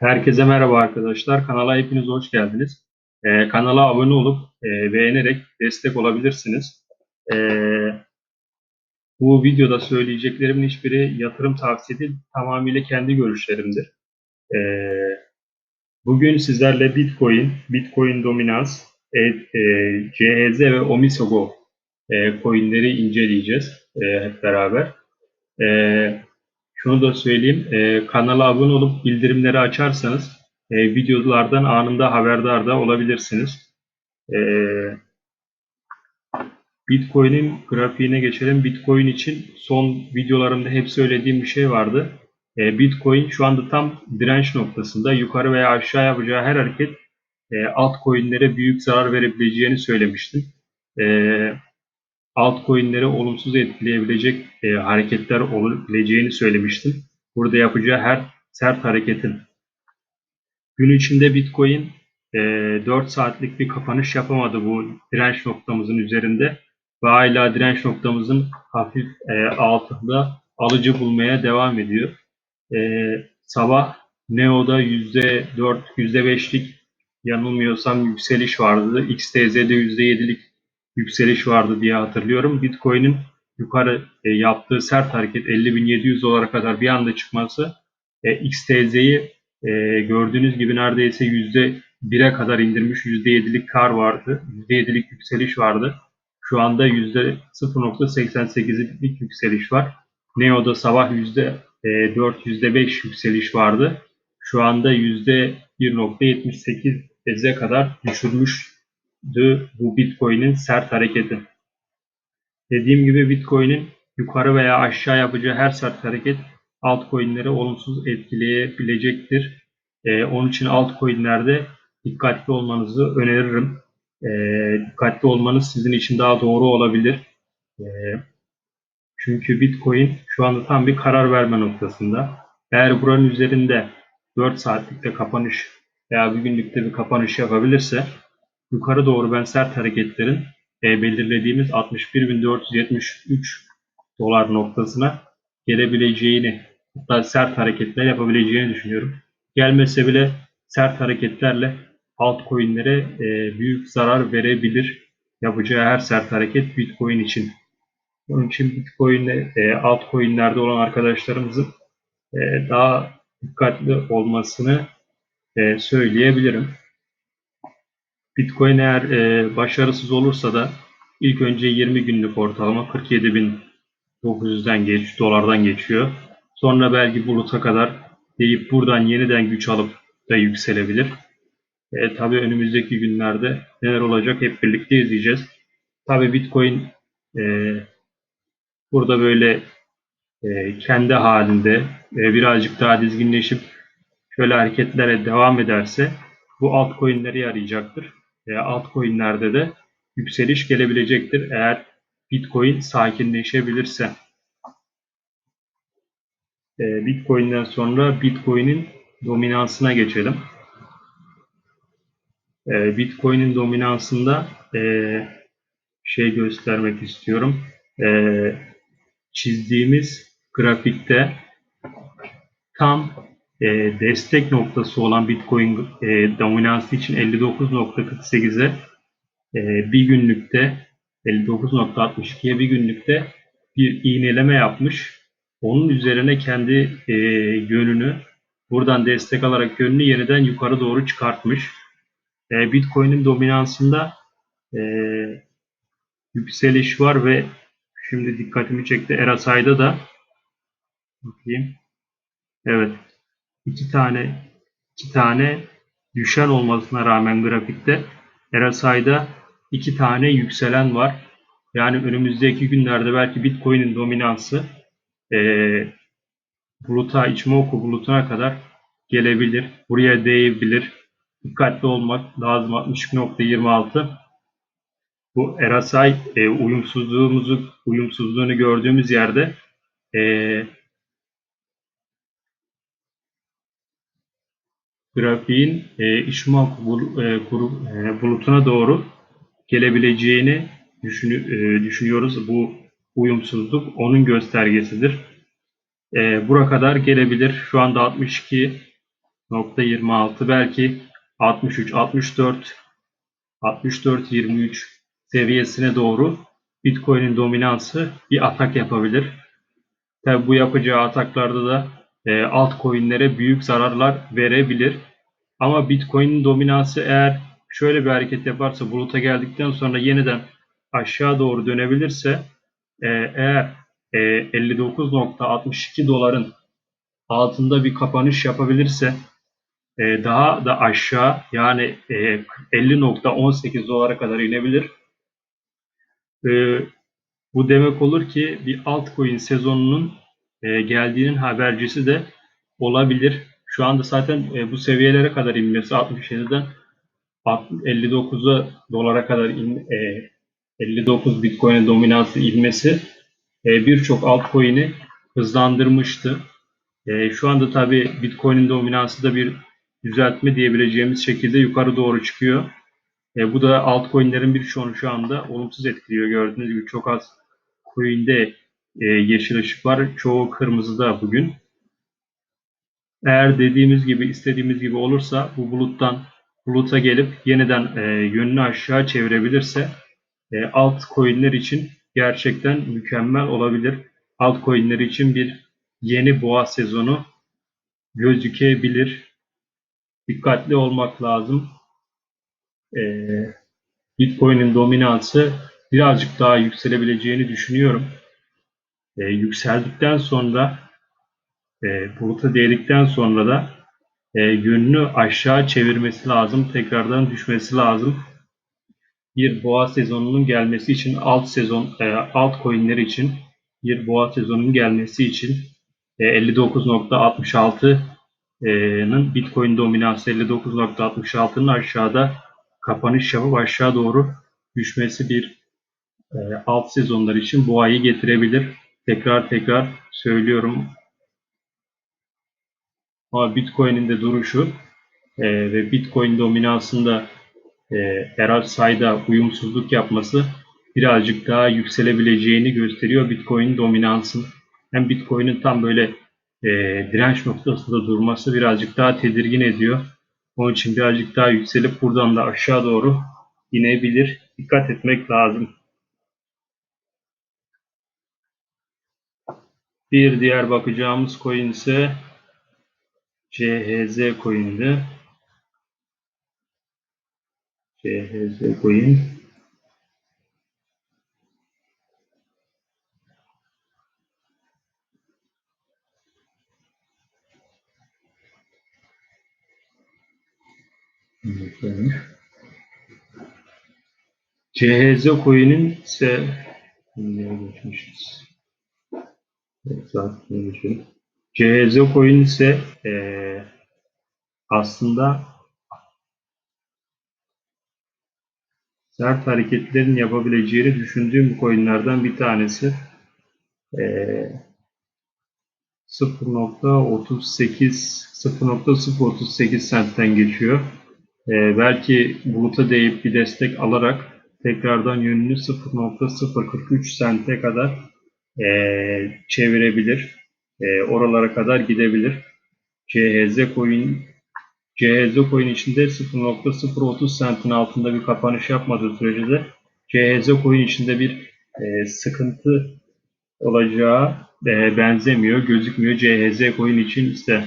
Herkese merhaba arkadaşlar. Kanala hepiniz hoş geldiniz. Ee, kanala abone olup e, beğenerek destek olabilirsiniz. Ee, bu videoda söyleyeceklerimin hiçbiri yatırım tavsiye değil, tamamıyla kendi görüşlerimdir. Ee, bugün sizlerle Bitcoin, Bitcoin Dominans, e, e, CHZ ve Omisogo e, coinleri inceleyeceğiz e, hep beraber. E, şunu da söyleyeyim, e, kanala abone olup bildirimleri açarsanız e, videolardan anında haberdar da olabilirsiniz. E, Bitcoin'in grafiğine geçelim. Bitcoin için son videolarımda hep söylediğim bir şey vardı. E, Bitcoin şu anda tam direnç noktasında yukarı veya aşağı yapacağı her hareket e, altcoin'lere büyük zarar verebileceğini söylemiştim. E, altcoin'leri olumsuz etkileyebilecek e, hareketler olabileceğini söylemiştim. Burada yapacağı her sert hareketin. Gün içinde Bitcoin e, 4 saatlik bir kapanış yapamadı bu direnç noktamızın üzerinde ve hala direnç noktamızın hafif e, altında alıcı bulmaya devam ediyor. E, sabah Neo'da %4, %5'lik yanılmıyorsam yükseliş vardı. XTZ'de %7'lik yükseliş vardı diye hatırlıyorum. Bitcoin'in yukarı e, yaptığı sert hareket 50.700 dolara kadar bir anda çıkması e, XTZ'yi e, gördüğünüz gibi neredeyse %1'e kadar indirmiş %7'lik kar vardı. %7'lik yükseliş vardı. Şu anda %0.88'lik yükseliş var. Neo'da sabah %4, %5 yükseliş vardı. Şu anda %1.78'e kadar düşürmüştü bu Bitcoin'in sert hareketi. Dediğim gibi Bitcoin'in yukarı veya aşağı yapacağı her sert hareket altcoin'leri olumsuz etkileyebilecektir. Ee, onun için altcoin'lerde dikkatli olmanızı öneririm. Ee, dikkatli olmanız sizin için daha doğru olabilir. Ee, çünkü Bitcoin şu anda tam bir karar verme noktasında. Eğer buranın üzerinde 4 saatlikte kapanış veya bir günlükte bir kapanış yapabilirse yukarı doğru ben sert hareketlerin e, belirlediğimiz 61.473 dolar noktasına gelebileceğini hatta sert hareketler yapabileceğini düşünüyorum. Gelmese bile sert hareketlerle altcoin'lere e, büyük zarar verebilir. Yapacağı her sert hareket Bitcoin için. Onun için Bitcoin'le e, altcoin'lerde olan arkadaşlarımızın e, daha dikkatli olmasını e, söyleyebilirim. Bitcoin eğer e, başarısız olursa da ilk önce 20 günlük ortalama 47.900'den geç, dolardan geçiyor. Sonra belki buluta kadar deyip buradan yeniden güç alıp da yükselebilir. E, tabii önümüzdeki günlerde neler olacak hep birlikte izleyeceğiz. Tabii Bitcoin e, burada böyle e, kendi halinde e, birazcık daha dizginleşip şöyle hareketlere devam ederse bu altcoin'leri yarayacaktır. E, altcoin'lerde de yükseliş gelebilecektir eğer Bitcoin sakinleşebilirse. E, Bitcoin'den sonra Bitcoin'in dominansına geçelim. E, Bitcoin'in dominansında e, şey göstermek istiyorum. Çizdiğimiz grafikte tam e, destek noktası olan Bitcoin e, dominansı için 59.48'e e, bir günlükte 59.62'ye bir günlükte bir iğneleme yapmış. Onun üzerine kendi e, yönünü buradan destek alarak yönünü yeniden yukarı doğru çıkartmış. E, Bitcoin'in dominansında e, yükseliş var ve şimdi dikkatimi çekti. RSI'da da bakayım. Evet. İki tane iki tane düşen olmasına rağmen grafikte RSI'da iki tane yükselen var. Yani önümüzdeki günlerde belki Bitcoin'in dominansı e, buluta, Ichimoku bulutuna kadar gelebilir. Buraya değebilir. Dikkatli olmak lazım. 62.26 bu RSI e, uyumsuzluğumuzu uyumsuzluğunu gördüğümüz yerde e, grafiğin e, Ishimoku e, e, bulutuna doğru gelebileceğini düşün, e, düşünüyoruz. Bu uyumsuzluk onun göstergesidir. E, bura kadar gelebilir. Şu anda 62 .26 belki 63, 64, 64, 23 seviyesine doğru Bitcoin'in dominansı bir atak yapabilir. Tabi bu yapacağı ataklarda da e, altcoin'lere büyük zararlar verebilir. Ama Bitcoin'in dominansı eğer şöyle bir hareket yaparsa buluta geldikten sonra yeniden aşağı doğru dönebilirse e, eğer e, 59.62 doların altında bir kapanış yapabilirse e, daha da aşağı yani e, 50.18 dolara kadar inebilir. E, bu demek olur ki bir altcoin sezonunun e, geldiğinin habercisi de olabilir. Şu anda zaten e, bu seviyelere kadar inmesi 67'den 59'a dolara kadar in, e, 59 Bitcoin'in dominansı inmesi e, birçok altcoin'i hızlandırmıştı. E, şu anda tabi Bitcoin'in dominansı da bir düzeltme diyebileceğimiz şekilde yukarı doğru çıkıyor. E, bu da altcoin'lerin birçoğunu şu anda olumsuz etkiliyor. Gördüğünüz gibi çok az coin'de e, yeşil ışık var. Çoğu kırmızıda bugün. Eğer dediğimiz gibi istediğimiz gibi olursa bu buluttan buluta gelip yeniden e, yönünü aşağı çevirebilirse e, altcoin'ler için gerçekten mükemmel olabilir. Altcoin'ler için bir yeni boğa sezonu gözükebilir. Dikkatli olmak lazım. E, Bitcoin'in dominansı birazcık daha yükselebileceğini düşünüyorum. E, yükseldikten sonra e, buluta değdikten sonra da e, yönünü aşağı çevirmesi lazım. Tekrardan düşmesi lazım. Bir boğa sezonunun gelmesi için alt sezon e, alt coinler için bir boğa sezonunun gelmesi için e, 59.66'nın Bitcoin dominansı 59.66'nın aşağıda kapanış yapıp aşağı doğru düşmesi bir e, alt sezonlar için boğayı getirebilir. Tekrar tekrar söylüyorum ama Bitcoin'in de duruşu e, ve Bitcoin dominansında e, herald sayda uyumsuzluk yapması birazcık daha yükselebileceğini gösteriyor Bitcoin dominansın. Hem Bitcoin'in tam böyle e, direnç noktasında durması birazcık daha tedirgin ediyor. Onun için birazcık daha yükselip buradan da aşağı doğru inebilir. Dikkat etmek lazım. Bir diğer bakacağımız coin ise CHZ coin'di. CHZ coin. CHZ coin'in ise nereye geçmişiz? Zaten geçelim. CHZ coin ise e, aslında sert hareketlerin yapabileceğini düşündüğüm coinlerden bir tanesi. E, 0.38 0.038 centten geçiyor. E, belki buluta değip bir destek alarak tekrardan yönünü 0.043 sente kadar e, çevirebilir. E, oralara kadar gidebilir. CHZ coin CHZ coin içinde 0.030 centin altında bir kapanış yapmadığı sürece de CHZ coin içinde bir e, sıkıntı olacağı e, benzemiyor, gözükmüyor. CHZ coin için ise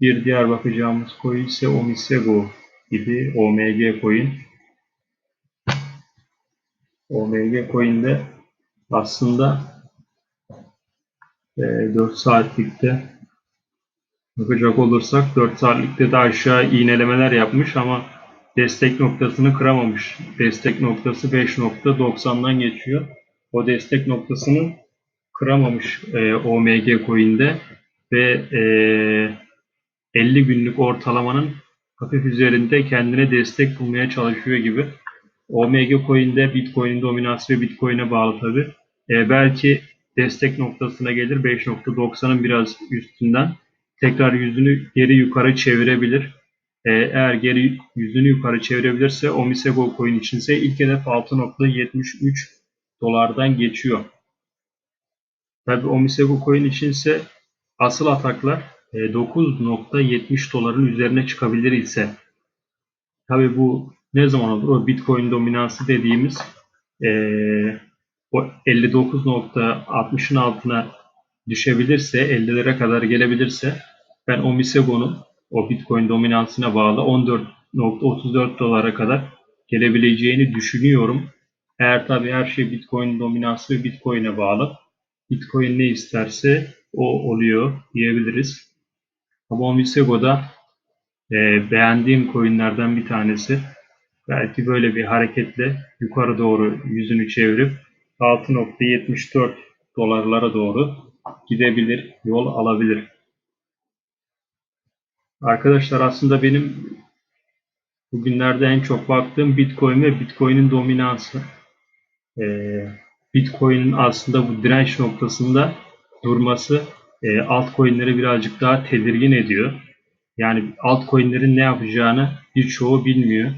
bir diğer bakacağımız coin ise Omisego gibi OMG coin. OMG coin'de aslında e, 4 saatlikte bakacak olursak 4 saatlikte de aşağı iğnelemeler yapmış ama destek noktasını kıramamış. Destek noktası 5.90'dan geçiyor. O destek noktasını kıramamış e, OMG coin'de ve e, 50 günlük ortalamanın hafif üzerinde kendine destek bulmaya çalışıyor gibi. OMG coin'de Bitcoin'in dominansı ve Bitcoin'e bağlı tabi. E, belki destek noktasına gelir 5.90'ın biraz üstünden. Tekrar yüzünü geri yukarı çevirebilir. E, eğer geri yüzünü yukarı çevirebilirse Omisego coin için ise ilk hedef 6.73 dolardan geçiyor. Tabi Omisego coin için ise asıl ataklar e, 9.70 doların üzerine çıkabilir ise tabi bu ne zaman olur? O Bitcoin dominansı dediğimiz e, o 59.60'ın altına düşebilirse 50'lere kadar gelebilirse ben o Misego'nun o Bitcoin dominansına bağlı 14.34 dolara kadar gelebileceğini düşünüyorum. Eğer tabii her şey Bitcoin dominansı ve Bitcoin'e bağlı. Bitcoin ne isterse o oluyor diyebiliriz. Ama o Misego'da e, beğendiğim coinlerden bir tanesi. Belki böyle bir hareketle yukarı doğru yüzünü çevirip 6.74 dolarlara doğru gidebilir, yol alabilir. Arkadaşlar aslında benim bugünlerde en çok baktığım Bitcoin ve Bitcoin'in dominansı. Ee, Bitcoin'in aslında bu direnç noktasında durması e, altcoin'leri birazcık daha tedirgin ediyor. Yani altcoin'lerin ne yapacağını birçoğu bilmiyor.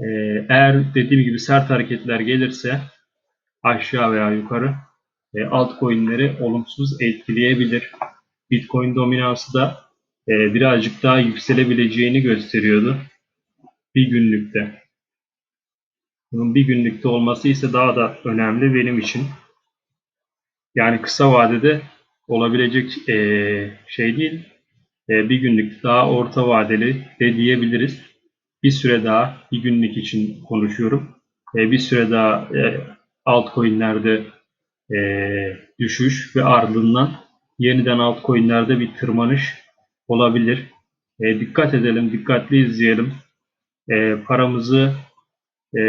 Ee, eğer dediğim gibi sert hareketler gelirse aşağı veya yukarı e, altcoin'leri olumsuz etkileyebilir. Bitcoin dominansı da e, birazcık daha yükselebileceğini gösteriyordu bir günlükte. Bunun bir günlükte olması ise daha da önemli benim için. Yani kısa vadede olabilecek e, şey değil. E, bir günlük daha orta vadeli de diyebiliriz. Bir süre daha bir günlük için konuşuyorum. E, bir süre daha e, altcoin'lerde e, düşüş ve ardından yeniden altcoin'lerde bir tırmanış olabilir. E, dikkat edelim, dikkatli izleyelim. E, paramızı e,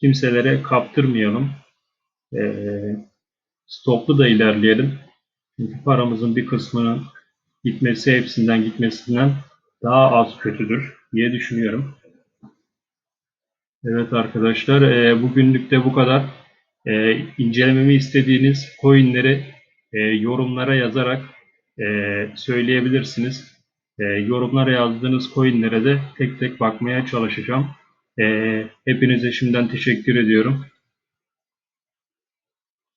kimselere kaptırmayalım. E, stoplu da ilerleyelim. Çünkü paramızın bir kısmının gitmesi hepsinden gitmesinden daha az kötüdür diye düşünüyorum. Evet arkadaşlar e, bugünlük de bu kadar. E, incelememi istediğiniz coinleri e, yorumlara yazarak e, söyleyebilirsiniz. Yorumlara yazdığınız coinlere de tek tek bakmaya çalışacağım. Hepinize şimdiden teşekkür ediyorum.